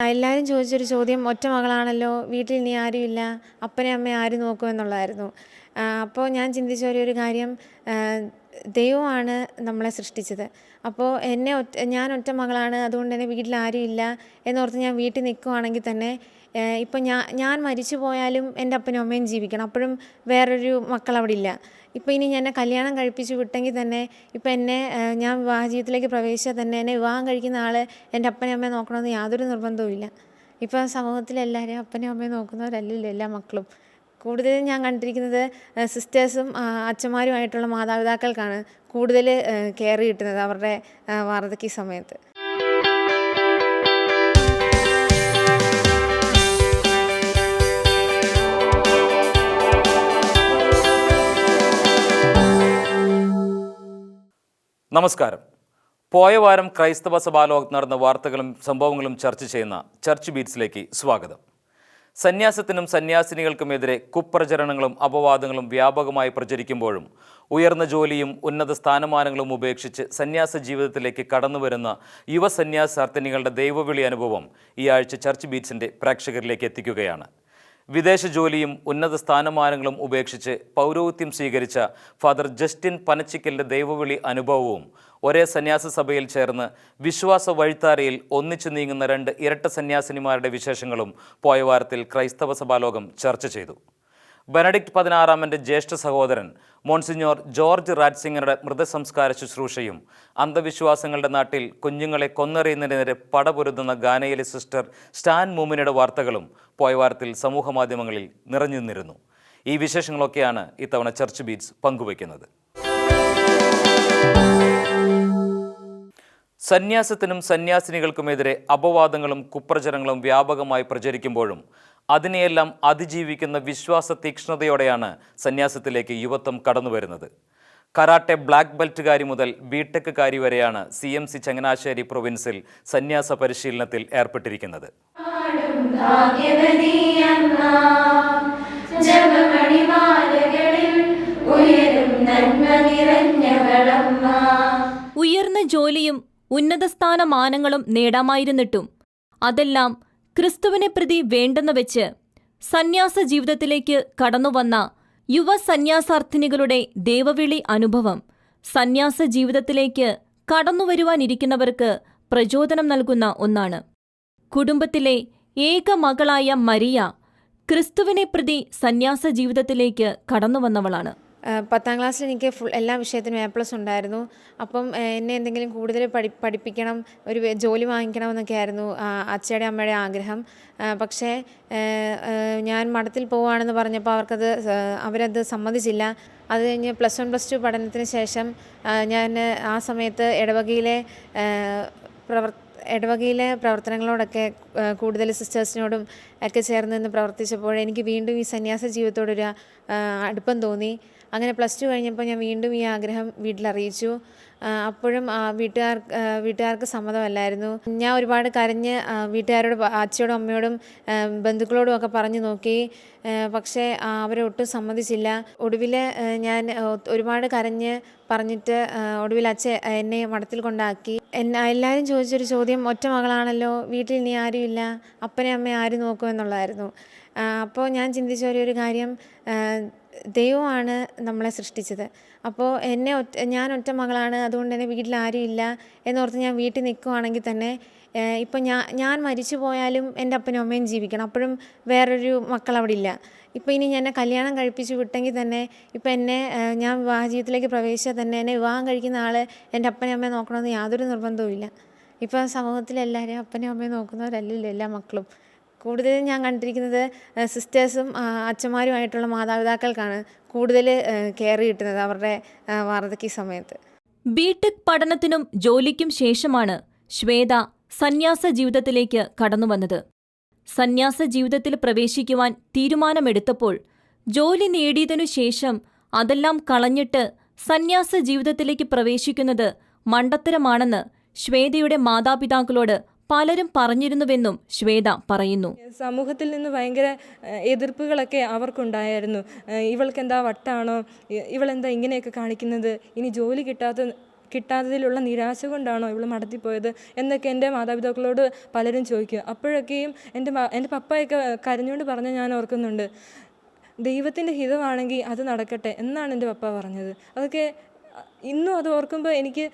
എല്ലാവരും ചോദിച്ചൊരു ചോദ്യം ഒറ്റ മകളാണല്ലോ വീട്ടിൽ ഇനി ആരുമില്ല അപ്പനെ അമ്മയെ ആര് നോക്കും? എന്നുള്ളതായിരുന്നു. അപ്പോൾ ഞാൻ ചിന്തിച്ച ഒരു കാര്യം ദൈവമാണ് നമ്മളെ സൃഷ്ടിച്ചത്. അപ്പോൾ എന്നെ ഒറ്റ ഞാൻ ഒറ്റ മകളാണ് അതുകൊണ്ട് തന്നെ വീട്ടിൽ ആരും ഇല്ല എന്നോർത്ത് ഞാൻ വീട്ടിൽ നിൽക്കുവാണെങ്കിൽ തന്നെ ഇപ്പം ഞാൻ ഞാൻ മരിച്ചു പോയാലും എന്റെ അപ്പനും അമ്മയും ജീവിക്കണം. അപ്പോഴും വേറൊരു മക്കൾ അവിടെ ഇല്ല ഇപ്പോൾ ഇനി ഞാൻ കല്യാണം കഴിപ്പിച്ച് വിട്ടെങ്കിൽ തന്നെ ഇപ്പം എന്നെ ഞാൻ വിവാഹ ജീവിതത്തിലേക്ക് പ്രവേശിച്ചാൽ തന്നെ എന്നെ വിവാഹം കഴിക്കുന്ന ആൾ എന്റെ അപ്പനെ അമ്മയെ നോക്കണമെന്ന് യാതൊരു നിർബന്ധവും ഇല്ല. ഇപ്പോൾ സമൂഹത്തിലെല്ലാവരും അപ്പനെയും അമ്മയും നോക്കുന്നവരല്ലല്ലോ എല്ലാ മക്കളും. കൂടുതലും ഞാൻ കണ്ടിരിക്കുന്നത് സിസ്റ്റേഴ്സും അച്ഛന്മാരുമായിട്ടുള്ള മാതാപിതാക്കൾക്കാണ് കൂടുതൽ കെയർ കിട്ടുന്നത് അവരുടെ വാർദ്ധക്യ സമയത്ത്. നമസ്കാരം. പോയ വാരം ക്രൈസ്തവ സഭാലോകത്ത് നടന്ന വാർത്തകളും സംഭവങ്ങളും ചർച്ച ചെയ്യുന്ന ചർച്ച് ബീറ്റ്സിലേക്ക് സ്വാഗതം. സന്യാസത്തിനും സന്യാസിനികൾക്കുമെതിരെ കുപ്രചരണങ്ങളും അപവാദങ്ങളും വ്യാപകമായി പ്രചരിക്കുമ്പോഴും ഉയർന്ന ജോലിയും ഉന്നത സ്ഥാനമാനങ്ങളും ഉപേക്ഷിച്ച് സന്യാസ ജീവിതത്തിലേക്ക് കടന്നുവരുന്ന യുവ സന്യാസാർത്ഥിനികളുടെ ദൈവവിളി അനുഭവം ഈ ആഴ്ച ചർച്ച് ബീറ്റ്സിന്റെ പ്രേക്ഷകരിലേക്ക് എത്തിക്കുകയാണ്. വിദേശ ജോലിയും ഉന്നത സ്ഥാനമാനങ്ങളും ഉപേക്ഷിച്ച് പൗരോഹിത്യം സ്വീകരിച്ച ഫാദർ ജസ്റ്റിൻ പനച്ചിക്കലിന്റെ ദൈവവിളി അനുഭവവും ഒരേ സന്യാസ സഭയിൽ ചേർന്ന് വിശ്വാസ വഴിത്താരയിൽ ഒന്നിച്ചു നീങ്ങുന്ന രണ്ട് ഇരട്ട സന്യാസിനിമാരുടെ വിശേഷങ്ങളും പോയ വാരത്തിൽ ക്രൈസ്തവ സഭാലോകം ചർച്ച ചെയ്തു. ബെനഡിക്ട് പതിനാറാമന്റെ ജ്യേഷ്ഠ സഹോദരൻ മോൺസിഞ്ഞോർ ജോർജ് റാറ്റ്സിംഗറുടെ മൃതസംസ്കാര ശുശ്രൂഷയും അന്ധവിശ്വാസങ്ങളുടെ നാട്ടിൽ കുഞ്ഞുങ്ങളെ കൊന്നെറിയുന്നതിനെതിരെ പടപൊരുതുന്ന ഗാനയിലെ സിസ്റ്റർ സ്റ്റാൻ മൂമിനയുടെ വാർത്തകളും പോയ വാരത്തിൽ സമൂഹമാധ്യമങ്ങളിൽ നിറഞ്ഞു നിന്നിരുന്നു ഈ വിശേഷങ്ങളൊക്കെയാണ് ഇത്തവണ ചർച്ച് ബീറ്റ്സ് പങ്കുവയ്ക്കുന്നത്. സന്യാസത്തിനും സന്യാസിനികൾക്കുമെതിരെ അപവാദങ്ങളും കുപ്രചരങ്ങളും വ്യാപകമായി പ്രചരിക്കുമ്പോഴും അതിനെയെല്ലാം അതിജീവിക്കുന്ന വിശ്വാസ തീക്ഷ്ണതയോടെയാണ് സന്യാസത്തിലേക്ക് യുവത്വം കടന്നു വരുന്നത്. കരാട്ടെ ബ്ലാക്ക് ബെൽറ്റുകാരി മുതൽ ബിടെക്കുകാരി വരെയാണ് സി എം സി ചങ്ങനാശ്ശേരി പ്രൊവിൻസിൽ സന്യാസ പരിശീലനത്തിൽ ഏർപ്പെട്ടിരിക്കുന്നത്. ഉയർന്ന ജോലിയും ഉന്നത സ്ഥാനമാനങ്ങളും നേടാമായിരുന്നിട്ടും അതെല്ലാം ക്രിസ്തുവിനെ പ്രതി വേണ്ടെന്ന് വെച്ച് സന്യാസ ജീവിതത്തിലേക്ക് കടന്നുവന്ന യുവ സന്യാസാർത്ഥിനികളുടെ ദേവവിളി അനുഭവം സന്യാസ ജീവിതത്തിലേക്ക് കടന്നുവരുവാനിരിക്കുന്നവർക്ക് പ്രചോദനം നൽകുന്ന ഒന്നാണ്. കുടുംബത്തിലെ ഏക മകളായ മരിയ ക്രിസ്തുവിനെ പ്രതി സന്യാസ ജീവിതത്തിലേക്ക് കടന്നുവന്നവളാണ്. പത്താം ക്ലാസ്സിൽ എനിക്ക് ഫുൾ എല്ലാ വിഷയത്തിനും എ പ്ലസ് ഉണ്ടായിരുന്നു. അപ്പം എന്നെ എന്തെങ്കിലും കൂടുതൽ പഠി പഠിപ്പിക്കണം ഒരു ജോലി വാങ്ങിക്കണം എന്നൊക്കെ ആയിരുന്നു അച്ഛയുടെ അമ്മയുടെ ആഗ്രഹം. പക്ഷേ ഞാൻ മഠത്തിൽ പോവുകയാണെന്ന് പറഞ്ഞപ്പോൾ അവർക്കത് അവരത് സമ്മതിച്ചില്ല. അത് കഴിഞ്ഞ് പ്ലസ് വൺ പ്ലസ് ടു പഠനത്തിന് ശേഷം ഞാൻ ആ സമയത്ത് ഇടവകയിലെ പ്രവർ ഇടവകയിലെ പ്രവർത്തനങ്ങളോടൊക്കെ കൂടുതൽ സിസ്റ്റേഴ്സിനോടും ഒക്കെ ചേർന്ന് നിന്ന് പ്രവർത്തിച്ചപ്പോൾ എനിക്ക് വീണ്ടും ഈ സന്യാസ ജീവിതത്തോടൊരു അടുപ്പം തോന്നി. അങ്ങനെ പ്ലസ് ടു കഴിഞ്ഞപ്പോൾ ഞാൻ വീണ്ടും ഈ ആഗ്രഹം വീട്ടിലറിയിച്ചു. അപ്പോഴും വീട്ടുകാർ വീട്ടുകാർക്ക് സമ്മതമല്ലായിരുന്നു. ഞാൻ ഒരുപാട് കരഞ്ഞ് വീട്ടുകാരോട് അച്ഛയോടും അമ്മയോടും ബന്ധുക്കളോടും ഒക്കെ പറഞ്ഞു നോക്കി. പക്ഷേ അവരെ അവരൊട്ടും സമ്മതിച്ചില്ല. ഒടുവിൽ ഞാൻ ഒരുപാട് കരഞ്ഞ് പറഞ്ഞിട്ട് ഒടുവിൽ അച്ഛൻ എന്നെ മഠത്തിൽ കൊണ്ടാക്കി. എന്നെ എല്ലാവരും ചോദിച്ചൊരു ചോദ്യം ഒറ്റ മകളാണല്ലോ? വീട്ടിൽ ഇനി ആരുമില്ല? അപ്പനെ അമ്മയെ ആര് നോക്കും? എന്നുള്ളതായിരുന്നു. അപ്പോൾ ഞാൻ ചിന്തിച്ച ഒരു കാര്യം ദൈവമാണ് നമ്മളെ സൃഷ്ടിച്ചത്. അപ്പോൾ എന്നെ ഒറ്റ ഞാൻ ഒറ്റ മകളാണ് അതുകൊണ്ട് തന്നെ വീട്ടിൽ ആരും ഇല്ല എന്നോർത്ത് ഞാൻ വീട്ടിൽ നിൽക്കുവാണെങ്കിൽ തന്നെ ഇപ്പം ഞാൻ ഞാൻ മരിച്ചു പോയാലും എന്റെ അപ്പനും അമ്മയും ജീവിക്കണം. അപ്പോഴും വേറൊരു മക്കൾ അവിടെ ഇല്ല. ഇപ്പോൾ ഇനി എന്നെ കല്യാണം കഴിപ്പിച്ച് വിട്ടെങ്കിൽ തന്നെ ഇപ്പം എന്നെ ഞാൻ വിവാഹ ജീവിതത്തിലേക്ക് പ്രവേശിച്ചാൽ തന്നെ എന്നെ വിവാഹം കഴിക്കുന്ന ആൾ എന്റെ അപ്പനും അമ്മയെ നോക്കണമെന്ന് യാതൊരു നിർബന്ധവും ഇല്ല ഇപ്പോൾ സമൂഹത്തിലെല്ലാവരും അപ്പനും അമ്മയും നോക്കുന്നവരല്ലല്ലോ എല്ലാ മക്കളും. കൂടുതലും ഞാൻ കണ്ടിരിക്കുന്നത് സിസ്റ്റേഴ്സും അച്ഛന്മാരുമായിട്ടുള്ള മാതാപിതാക്കൾക്കാണ് കൂടുതൽ കെയർ കിട്ടുന്നത് അവരുടെ വാർദ്ധക്യ സമയത്ത്. ബിടെക് പഠനത്തിനും ജോലിക്കും ശേഷമാണ് ശ്വേത സന്യാസ ജീവിതത്തിലേക്ക് കടന്നു വന്നത്. സന്യാസ ജീവിതത്തിൽ പ്രവേശിക്കുവാൻ തീരുമാനമെടുത്തപ്പോൾ ജോലി നേടിയതിനു ശേഷം അതെല്ലാം കളഞ്ഞിട്ട് സന്യാസ ജീവിതത്തിലേക്ക് പ്രവേശിക്കുന്നത് മണ്ടത്തരമാണെന്ന് ശ്വേതയുടെ മാതാപിതാക്കളോട് പലരും പറഞ്ഞിരുന്നുവെന്നും ശ്വേത പറയുന്നു. സമൂഹത്തിൽ നിന്ന് ഭയങ്കര എതിർപ്പുകളൊക്കെ അവർക്കുണ്ടായിരുന്നു. ഇവൾക്ക് ഇവൾക്കെന്താ വട്ടാണോ? ഇവളെന്താ ഇങ്ങനെയൊക്കെ കാണിക്കുന്നത്? ഇനി ജോലി കിട്ടാത്ത കിട്ടാത്തതിലുള്ള നിരാശ കൊണ്ടാണോ ഇവൾ മടത്തിപ്പോയത്? എന്നൊക്കെ എന്റെ മാതാപിതാക്കളോട് പലരും ചോദിക്കും. അപ്പോഴൊക്കെയും എന്റെ എന്റെ പപ്പയൊക്കെ കരഞ്ഞുകൊണ്ട് പറഞ്ഞ ഞാൻ ഓർക്കുന്നുണ്ട്. ദൈവത്തിന്റെ ഹിതമാണെങ്കിൽ അത് നടക്കട്ടെ എന്നാണ് എന്റെ പപ്പ പറഞ്ഞത്. അതൊക്കെ ഇന്നും അത് ഓർക്കുമ്പോൾ എനിക്ക്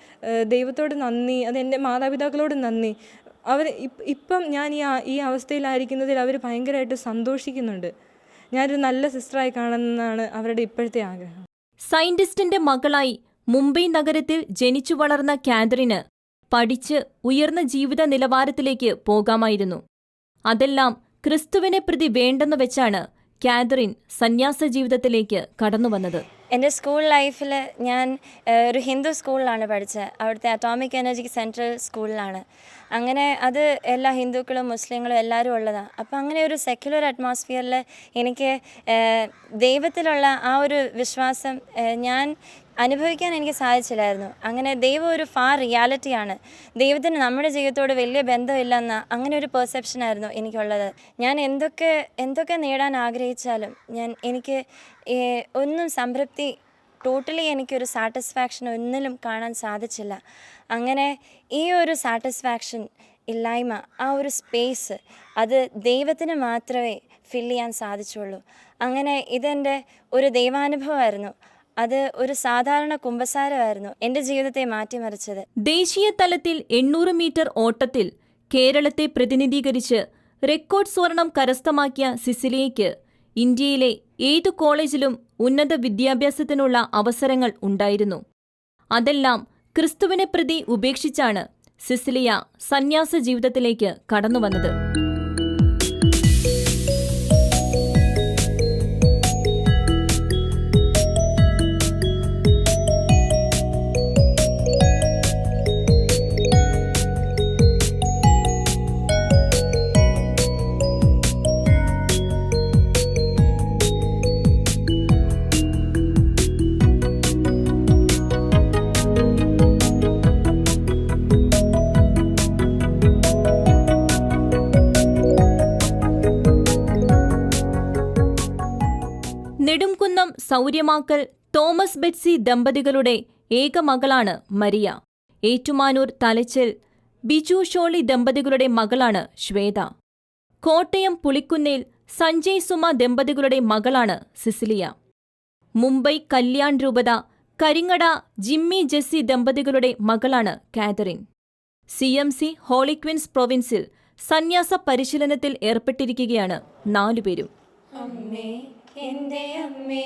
ദൈവത്തോട് നന്ദി അത് എന്റെ മാതാപിതാക്കളോട് നന്ദി. അവർ ഇപ്- ഇപ്പം ഞാൻ ഈ ഈ അവസ്ഥയിലായിരിക്കുന്നതിൽ അവർ ഭയങ്കരമായിട്ട് സന്തോഷിക്കുന്നുണ്ട്. ഞാനൊരു നല്ല സിസ്റ്ററായി കാണുന്നതാണ് അവരുടെ ഇപ്പോഴത്തെ ആഗ്രഹം. സയന്റിസ്റ്റിന്റെ മകളായി മുംബൈ നഗരത്തിൽ ജനിച്ചു വളർന്ന കാതറിന് പഠിച്ച് ഉയർന്ന ജീവിത നിലവാരത്തിലേക്ക് പോകാമായിരുന്നു. അതെല്ലാം ക്രിസ്തുവിനെ പ്രതി വേണ്ടെന്ന് വെച്ചാണ് കാതറിൻ സന്യാസ ജീവിതത്തിലേക്ക് കടന്നു കടന്നുവന്നത് എന്റെ സ്കൂൾ ലൈഫിൽ ഞാൻ ഒരു ഹിന്ദു സ്കൂളിലാണ് പഠിച്ചത്. അവിടുത്തെ അറ്റോമിക് എനർജി സെൻട്രൽ സ്കൂളിലാണ്. അങ്ങനെ അത് എല്ലാ ഹിന്ദുക്കളും മുസ്ലിങ്ങളും എല്ലാവരും ഉള്ളതാണ്. അപ്പോൾ അങ്ങനെ ഒരു സെക്യുലർ അറ്റ്മോസ്ഫിയറിൽ എനിക്ക് ദൈവത്തിലുള്ള ആ ഒരു വിശ്വാസം ഞാൻ അനുഭവിക്കാൻ എനിക്ക് സാധിച്ചില്ലായിരുന്നു. അങ്ങനെ ദൈവം ഒരു ഫാർ റിയാലിറ്റിയാണ് ദൈവത്തിന് നമ്മുടെ ജീവിതത്തോട് വലിയ ബന്ധമില്ലെന്ന അങ്ങനെ ഒരു പെർസെപ്ഷനായിരുന്നു എനിക്കുള്ളത്. ഞാൻ എന്തൊക്കെ എന്തൊക്കെ നേടാൻ ആഗ്രഹിച്ചാലും ഞാൻ എനിക്ക് ഒന്നും സംതൃപ്തി ടോട്ടലി എനിക്കൊരു സാറ്റിസ്ഫാക്ഷൻ ഒന്നിലും കാണാൻ സാധിച്ചില്ല. അങ്ങനെ ഈ ഒരു സാറ്റിസ്ഫാക്ഷൻ ഇല്ലായ്മ ആ ഒരു സ്പേസ് അത് ദൈവത്തിന് മാത്രമേ ഫിൽ ചെയ്യാൻ സാധിച്ചുള്ളൂ. അങ്ങനെ ഇതെന്റെ ഒരു ദൈവാനുഭവമായിരുന്നു. അത് ഒരു സാധാരണ കുമ്പസാരമായിരുന്നു എന്റെ ജീവിതത്തെ മാറ്റിമറിച്ചത്. ദേശീയ തലത്തിൽ എണ്ണൂറ് മീറ്റർ ഓട്ടത്തിൽ കേരളത്തെ പ്രതിനിധീകരിച്ച് റെക്കോർഡ് സ്വർണം കരസ്ഥമാക്കിയ സിസിലിയയ്ക്ക് ഇന്ത്യയിലെ ഏതു കോളേജിലും ഉന്നത വിദ്യാഭ്യാസത്തിനുള്ള അവസരങ്ങൾ ഉണ്ടായിരുന്നു. അതെല്ലാം ക്രിസ്തുവിനെ പ്രതി ഉപേക്ഷിച്ചാണ് സിസിലിയ സന്യാസ ജീവിതത്തിലേക്ക് കടന്നുവന്നത്. സൗര്യമാക്കൽ തോമസ് ബെറ്റ്സി ദമ്പതികളുടെ ഏക മകളാണ് മരിയ. ഏറ്റുമാനൂർ തലച്ചിൽ ബിജു ഷോളി ദമ്പതികളുടെ മകളാണ് ശ്വേത. കോട്ടയം പുളിക്കുന്നേൽ സഞ്ജയ് സുമ ദമ്പതികളുടെ മകളാണ് സിസിലിയ. മുംബൈ കല്യാൺ രൂപത കരിങ്ങട ജിമ്മി ജെസ്സി ദമ്പതികളുടെ മകളാണ് Catherine. C M C Holy Queens പ്രൊവിൻസിൽ സന്യാസ പരിശീലനത്തിൽ ഏർപ്പെട്ടിരിക്കുകയാണ് നാലുപേരും. അമ്മേ എന്റെ അമ്മേ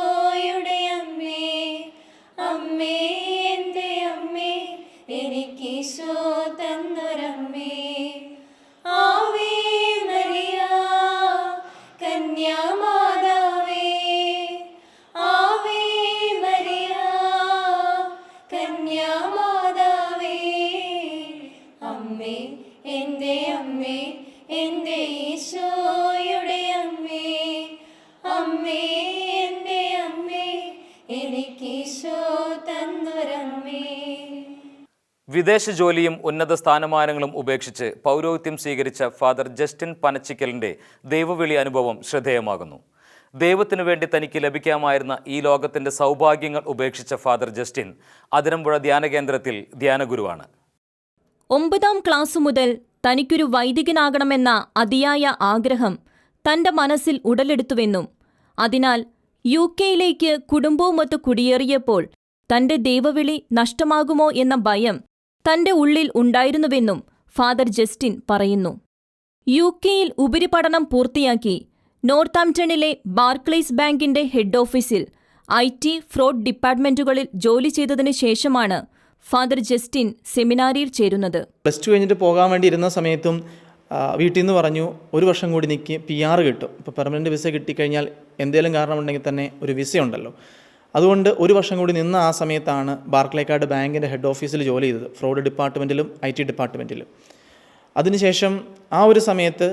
വിദേശ ജോലിയും ഉന്നത സ്ഥാനമാനങ്ങളും ഉപേക്ഷിച്ച് പൗരോഹിത്യം സ്വീകരിച്ച ഫാദർ ജസ്റ്റിൻ പനച്ചിക്കലിന്റെ ദൈവവിളി അനുഭവം ശ്രദ്ധേയമാകുന്നു. ദൈവത്തിനു വേണ്ടി തനിക്ക് ലഭിക്കാമായിരുന്ന ഈ ലോകത്തിന്റെ സൗഭാഗ്യങ്ങൾ ഉപേക്ഷിച്ച ഫാദർ ജസ്റ്റിൻ അതിരമ്പുഴ ധ്യാന കേന്ദ്രത്തിൽ ധ്യാനഗുരുവാണ്. ഒമ്പതാം ക്ലാസ് മുതൽ തനിക്കൊരു വൈദികനാകണമെന്ന അതിയായ ആഗ്രഹം തന്റെ മനസ്സിൽ ഉടലെടുത്തുവെന്നും അതിനാൽ യു കെയിലേക്ക് കുടുംബവുമൊത്ത് കുടിയേറിയപ്പോൾ തന്റെ ദൈവവിളി നഷ്ടമാകുമോ എന്ന ഭയം തന്റെ ഉള്ളിൽ ഉണ്ടായിരുന്നുവെന്നും ഫാദർ ജസ്റ്റിൻ പറയുന്നു. യു കെയിൽ ഉപരിപഠനം പൂർത്തിയാക്കി നോർത്താംപ്ടണിലെ ബാർക്ലേസ് ബാങ്കിന്റെ ഹെഡ് ഓഫീസിൽ ഐ ടി ഫ്രോഡ് ഡിപ്പാർട്ട്മെന്റുകളിൽ ജോലി ചെയ്തതിനു ശേഷമാണ് ഫാദർ ജസ്റ്റിൻ സെമിനാരിയിൽ ചേരുന്നത്. പ്ലസ് ടു കഴിഞ്ഞിട്ട് പോകാൻ വേണ്ടി ഇരുന്ന സമയത്തും വീട്ടിൽ നിന്ന് പറഞ്ഞു ഒരു വർഷം കൂടി നിൽക്കി പി ആർ കിട്ടും. ഇപ്പോൾ പെർമനന്റ് വിസ കിട്ടിക്കഴിഞ്ഞാൽ എന്തെങ്കിലും കാരണമുണ്ടെങ്കിൽ തന്നെ ഒരു വിസ ഉണ്ടല്ലോ. അതുകൊണ്ട് ഒരു വർഷം കൂടി നിന്ന ആ സമയത്താണ് ബാർക്ലേക്കാട് ബാങ്കിന്റെ ഹെഡ് ഓഫീസിൽ ജോലി ചെയ്തത് ഫ്രോഡ് ഡിപ്പാർട്ട്മെന്റിലും ഐ ടി ഡിപ്പാർട്ട്മെന്റിലും. അതിനുശേഷം ആ ഒരു സമയത്ത്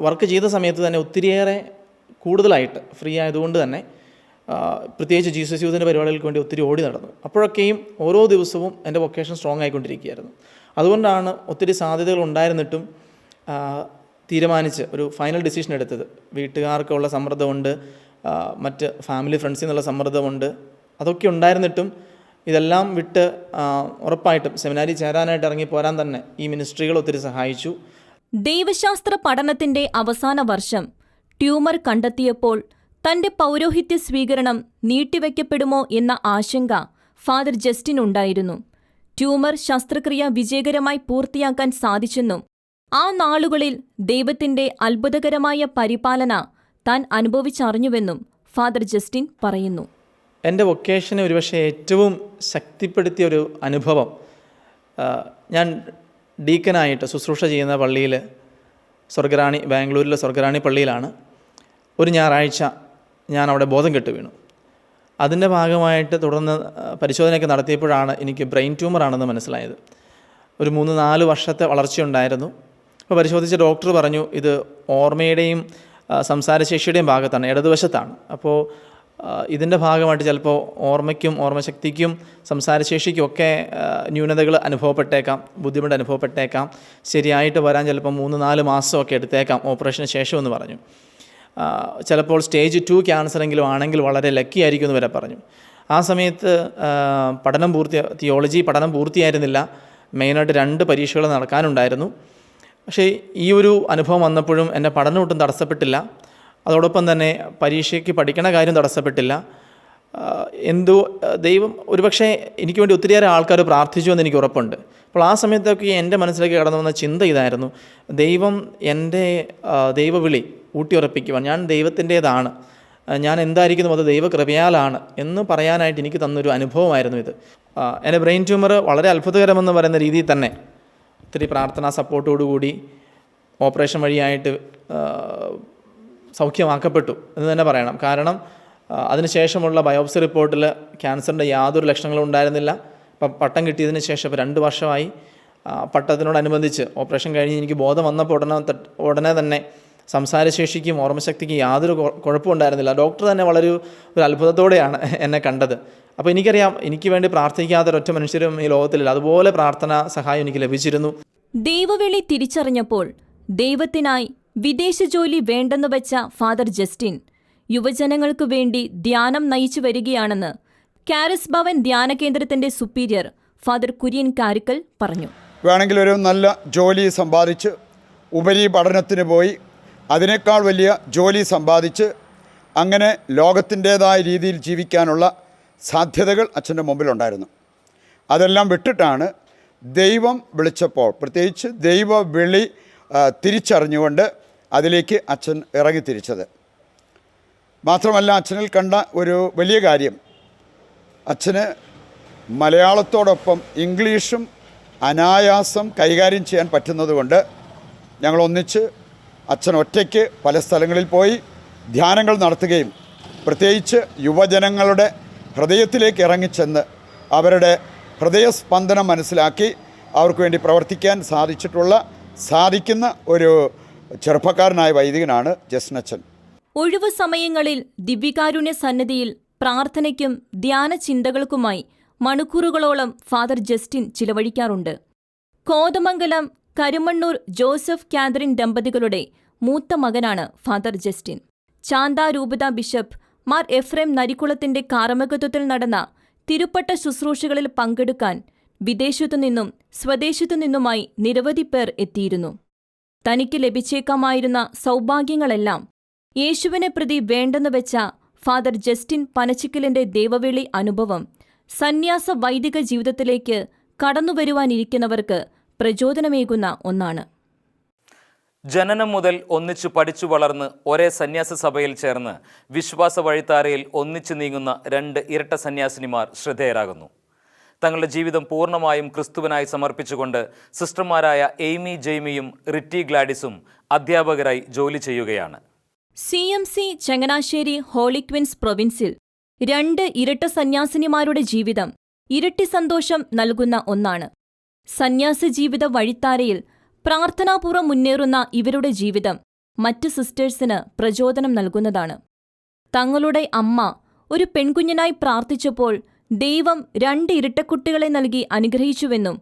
വർക്ക് ചെയ്ത സമയത്ത് തന്നെ ഒത്തിരിയേറെ കൂടുതലായിട്ട് ഫ്രീ ആയതുകൊണ്ട് തന്നെ പ്രത്യേകിച്ച് ജീസസ് യൂത്തിന്റെ പരിപാടികൾക്ക് വേണ്ടി ഒത്തിരി ഓടി നടന്നു. അപ്പോഴൊക്കെയും ഓരോ ദിവസവും എന്റെ വൊക്കേഷൻ സ്ട്രോങ് ആയിക്കൊണ്ടിരിക്കുകയായിരുന്നു. അതുകൊണ്ടാണ് ഒത്തിരി സാധ്യതകൾ ഉണ്ടായിരുന്നിട്ടും തീരുമാനിച്ച് ഒരു ഫൈനൽ ഡിസിഷൻ എടുത്തത്. വീട്ടുകാർക്കുള്ള സമ്മർദ്ദമുണ്ട് മറ്റ് ഫാമിലി ഫ്രണ്ട്സിൽ നിന്നുള്ള സമ്മർദ്ദമുണ്ട്. അതൊക്കെ ഉണ്ടായിരുന്നിട്ടും ഇതെല്ലാം വിട്ട് ഉറപ്പായിട്ടും സെമിനാരി ചേരാനായിട്ട് ഇറങ്ങി പോരാൻ തന്നെ ഈ മിനിസ്ട്രികൾ ഒത്തിരി സഹായിച്ചു. ദൈവശാസ്ത്ര പഠനത്തിന്റെ അവസാന വർഷം ട്യൂമർ കണ്ടെത്തിയപ്പോൾ തന്റെ പൗരോഹിത്യ സ്വീകരണം നീട്ടിവെക്കപ്പെടുമോ എന്ന ആശങ്ക ഫാദർ ജസ്റ്റിനുണ്ടായിരുന്നു ട്യൂമർ ശസ്ത്രക്രിയ വിജയകരമായി പൂർത്തിയാക്കാൻ സാധിച്ചെന്നും ആ നാളുകളിൽ ദൈവത്തിന്റെ അത്ഭുതകരമായ പരിപാലന താൻ അനുഭവിച്ചറിഞ്ഞുവെന്നും ഫാദർ ജസ്റ്റിൻ പറയുന്നു. എന്റെ വൊക്കേഷനെ ഒരുപക്ഷെ ഏറ്റവും ശക്തിപ്പെടുത്തിയ ഒരു അനുഭവം ഞാൻ ഡീക്കനായിട്ട് ശുശ്രൂഷ ചെയ്യുന്ന പള്ളിയിൽ സ്വർഗറാണി ബാംഗ്ലൂരിലെ സ്വർഗറാണി പള്ളിയിലാണ്. ഒരു ഞായറാഴ്ച ഞാൻ അവിടെ ബോധം കെട്ട് വീണു. അതിന്റെ ഭാഗമായിട്ട് തുടർന്ന് പരിശോധനയൊക്കെ നടത്തിയപ്പോഴാണ് എനിക്ക് ബ്രെയിൻ ട്യൂമറാണെന്ന് മനസ്സിലായത്. ഒരു മൂന്ന് നാല് വർഷത്തെ വളർച്ചയുണ്ടായിരുന്നു. അപ്പോൾ പരിശോധിച്ച ഡോക്ടർ പറഞ്ഞു ഇത് ഓർമ്മയുടെയും സംസാരശേഷിയുടെയും ഭാഗത്താണ് ഇടതുവശത്താണ്. അപ്പോൾ ഇതിന്റെ ഭാഗമായിട്ട് ചിലപ്പോൾ ഓർമ്മയ്ക്കും ഓർമ്മശക്തിക്കും സംസാരശേഷിക്കും ഒക്കെ ന്യൂനതകൾ അനുഭവപ്പെട്ടേക്കാം ബുദ്ധിമുട്ട് അനുഭവപ്പെട്ടേക്കാം ശരിയായിട്ട് വരാൻ ചിലപ്പോൾ മൂന്ന് നാല് മാസമൊക്കെ എടുത്തേക്കാം ഓപ്പറേഷന് ശേഷം എന്ന് പറഞ്ഞു. ചിലപ്പോൾ സ്റ്റേജ് ടു ക്യാൻസറെങ്കിലും ആണെങ്കിൽ വളരെ ലക്കി ആയിരിക്കും എന്ന് വരെ പറഞ്ഞു. ആ സമയത്ത് പഠനം പൂർത്തി തിയോളജി പഠനം പൂർത്തിയായിരുന്നില്ല. മെയിനായിട്ട് രണ്ട് പരീക്ഷകൾ നടക്കാനുണ്ടായിരുന്നു. പക്ഷേ ഈ ഒരു അനുഭവം വന്നപ്പോഴും എന്റെ പഠനം ഒട്ടും തടസ്സപ്പെട്ടില്ല. അതോടൊപ്പം തന്നെ പരീക്ഷയ്ക്ക് പഠിക്കണ കാര്യം തടസ്സപ്പെട്ടില്ല. എന്തോ ദൈവം ഒരുപക്ഷെ എനിക്ക് വേണ്ടി ഒത്തിരിയേറെ ആൾക്കാർ പ്രാർത്ഥിച്ചു എന്ന് എനിക്ക് ഉറപ്പുണ്ട്. അപ്പോൾ ആ സമയത്തൊക്കെ എന്റെ മനസ്സിലേക്ക് കടന്നു വന്ന ചിന്ത ഇതായിരുന്നു. ദൈവം എന്റെ ദൈവവിളി ഊട്ടിയുറപ്പിക്കുവാൻ ഞാൻ ദൈവത്തിന്റേതാണ്. ഞാൻ എന്തായിരിക്കുന്നു അത് ദൈവകൃപയാലാണ് എന്ന് പറയാനായിട്ട് എനിക്ക് തന്നൊരു അനുഭവമായിരുന്നു ഇത്. എന്റെ ബ്രെയിൻ ട്യൂമർ വളരെ അത്ഭുതകരമെന്ന് പറയുന്ന രീതിയിൽ തന്നെ ഒത്തിരി പ്രാർത്ഥനാ സപ്പോർട്ടോടുകൂടി ഓപ്പറേഷൻ വഴിയായിട്ട് സൗഖ്യമാക്കപ്പെട്ടു എന്ന് തന്നെ പറയണം. കാരണം അതിനുശേഷമുള്ള ബയോപ്സി റിപ്പോർട്ടിൽ ക്യാൻസറിന്റെ യാതൊരു ലക്ഷണങ്ങളും ഉണ്ടായിരുന്നില്ല. അപ്പം പട്ടം കിട്ടിയതിന് ശേഷം ഇപ്പോൾ രണ്ട് വർഷമായി പട്ടത്തിനോടനുബന്ധിച്ച് ഓപ്പറേഷൻ കഴിഞ്ഞ് എനിക്ക് ബോധം വന്നപ്പോൾ ഉടനെ ഉടനെ തന്നെ സംസാരശേഷിക്കും ഓർമ്മശക്തിക്കും യാതൊരു കുഴ- കുഴപ്പമുണ്ടായിരുന്നില്ല ഡോക്ടർ തന്നെ വളരെ ഒരു അത്ഭുതത്തോടെയാണ് എന്നെ കണ്ടത്. അപ്പോൾ എനിക്കറിയാം എനിക്ക് വേണ്ടി പ്രാർത്ഥിക്കാത്ത ഒരൊറ്റ മനുഷ്യരും ഈ ലോകത്തിലില്ല. അതുപോലെ പ്രാർത്ഥന സഹായം എനിക്ക് ലഭിച്ചിരുന്നു. ദൈവവിളി തിരിച്ചറിഞ്ഞപ്പോൾ ദൈവത്തിനായി വിദേശ ജോലി വേണ്ടെന്ന് വെച്ച ഫാദർ ജസ്റ്റിൻ യുവജനങ്ങൾക്കു വേണ്ടി ധ്യാനം നയിച്ചു വരികയാണെന്ന് കാരസ് ഭവൻ ധ്യാന കേന്ദ്രത്തിന്റെ സുപ്പീരിയർ ഫാദർ കുര്യൻ കാരിക്കൽ പറഞ്ഞു. വേണമെങ്കിൽ ഒരു നല്ല ജോലി സമ്പാദിച്ച് ഉപരി പഠനത്തിന് പോയി അതിനേക്കാൾ വലിയ ജോലി സമ്പാദിച്ച് അങ്ങനെ ലോകത്തിന്റേതായ രീതിയിൽ ജീവിക്കാനുള്ള സാധ്യതകൾ അച്ഛന്റെ മുമ്പിലുണ്ടായിരുന്നു. അതെല്ലാം വിട്ടിട്ടാണ് ദൈവം വിളിച്ചപ്പോൾ പ്രത്യേകിച്ച് ദൈവ വിളി തിരിച്ചറിഞ്ഞുകൊണ്ട് അതിലേക്ക് അച്ഛൻ ഇറങ്ങി തിരിച്ചത് മാത്രമല്ല അച്ഛനിൽ കണ്ട ഒരു വലിയ കാര്യം. അച്ഛന് മലയാളത്തോടൊപ്പം ഇംഗ്ലീഷും അനായാസം കൈകാര്യം ചെയ്യാൻ പറ്റുന്നതുകൊണ്ട് ഞങ്ങൾ ഒന്നിച്ച് അച്ഛൻ ഒറ്റയ്ക്ക് പല സ്ഥലങ്ങളിൽ പോയി ധ്യാനങ്ങൾ നടത്തുകയും പ്രത്യേകിച്ച് യുവജനങ്ങളുടെ ഹൃദയത്തിലേക്ക് ഇറങ്ങിച്ചെന്ന് അവരുടെ ഹൃദയസ്പന്ദനം മനസ്സിലാക്കി അവർക്ക് വേണ്ടി പ്രവർത്തിക്കാൻ സാധിച്ചിട്ടുള്ള സാധിക്കുന്ന ഒരു ചെറുപ്പക്കാരനായ വൈദികനാണ് ജസ്നച്ചൻ. ഒഴിവു സമയങ്ങളിൽ ദിവ്യകാരുണ്യ സന്നിധിയിൽ പ്രാർത്ഥനയ്ക്കും ധ്യാന ചിന്തകൾക്കുമായി മണിക്കൂറുകളോളം ഫാദർ ജസ്റ്റിൻ ചിലവഴിക്കാറുണ്ട്. കോതമംഗലം കരുമണ്ണൂർ ജോസഫ് കാതറിൻ ദമ്പതികളുടെ മൂത്ത മകനാണ് ഫാദർ ജസ്റ്റിൻ. ചാന്താരൂപത ബിഷപ്പ് മാർ എഫ്രേം നരിക്കുളത്തിന്റെ കാർമ്മകത്വത്തിൽ നടന്ന തിരുപ്പട്ട ശുശ്രൂഷകളിൽ പങ്കെടുക്കാൻ വിദേശത്തു നിന്നും സ്വദേശത്തു നിന്നുമായി നിരവധി പേർ എത്തിയിരുന്നു. തനിക്ക് ലഭിച്ചേക്കാമായിരുന്ന സൗഭാഗ്യങ്ങളെല്ലാം യേശുവിനെ പ്രതി വേണ്ടെന്ന് വെച്ച ഫാദർ ജസ്റ്റിൻ പനച്ചിക്കലിന്റെ ദേവവേളി അനുഭവം സന്യാസ വൈദിക ജീവിതത്തിലേക്ക് കടന്നുവരുവാനിരിക്കുന്നവർക്ക് പ്രചോദനമേകുന്ന ഒന്നാണ്. ജനനം മുതൽ ഒന്നിച്ചു പഠിച്ചു വളർന്ന് ഒരേ സന്യാസ സഭയിൽ ചേർന്ന് വിശ്വാസ വഴിത്താരയിൽ ഒന്നിച്ചു നീങ്ങുന്ന രണ്ട് ഇരട്ട സന്യാസിനിമാർ ശ്രദ്ധേയരാകുന്നു. തങ്ങളുടെ ജീവിതം പൂർണമായും ക്രിസ്തുവിനായി സമർപ്പിച്ചുകൊണ്ട് സിസ്റ്റർമാരായ എയ്മി ജെയ്മിയും റിറ്റി ഗ്ലാഡിസും അധ്യാപകരായി ജോലി ചെയ്യുകയാണ്. C M C Changanassery Holy Queens പ്രൊവിൻസിൽ രണ്ട് ഇരട്ട സന്യാസിനിമാരുടെ ജീവിതം ഇരട്ടി സന്തോഷം നൽകുന്ന ഒന്നാണ്. സന്യാസ ജീവിത വഴിത്താരയിൽ പ്രാർത്ഥനാപൂർവം മുന്നേറുന്ന ഇവരുടെ ജീവിതം മറ്റ് സിസ്റ്റേഴ്സിന് പ്രചോദനം നൽകുന്നതാണ്. തങ്ങളുടെ അമ്മ ഒരു പെൺകുഞ്ഞിനായി പ്രാർത്ഥിച്ചപ്പോൾ ദൈവം രണ്ട് ഇരട്ടക്കുട്ടികളെ നൽകി അനുഗ്രഹിച്ചുവെന്നും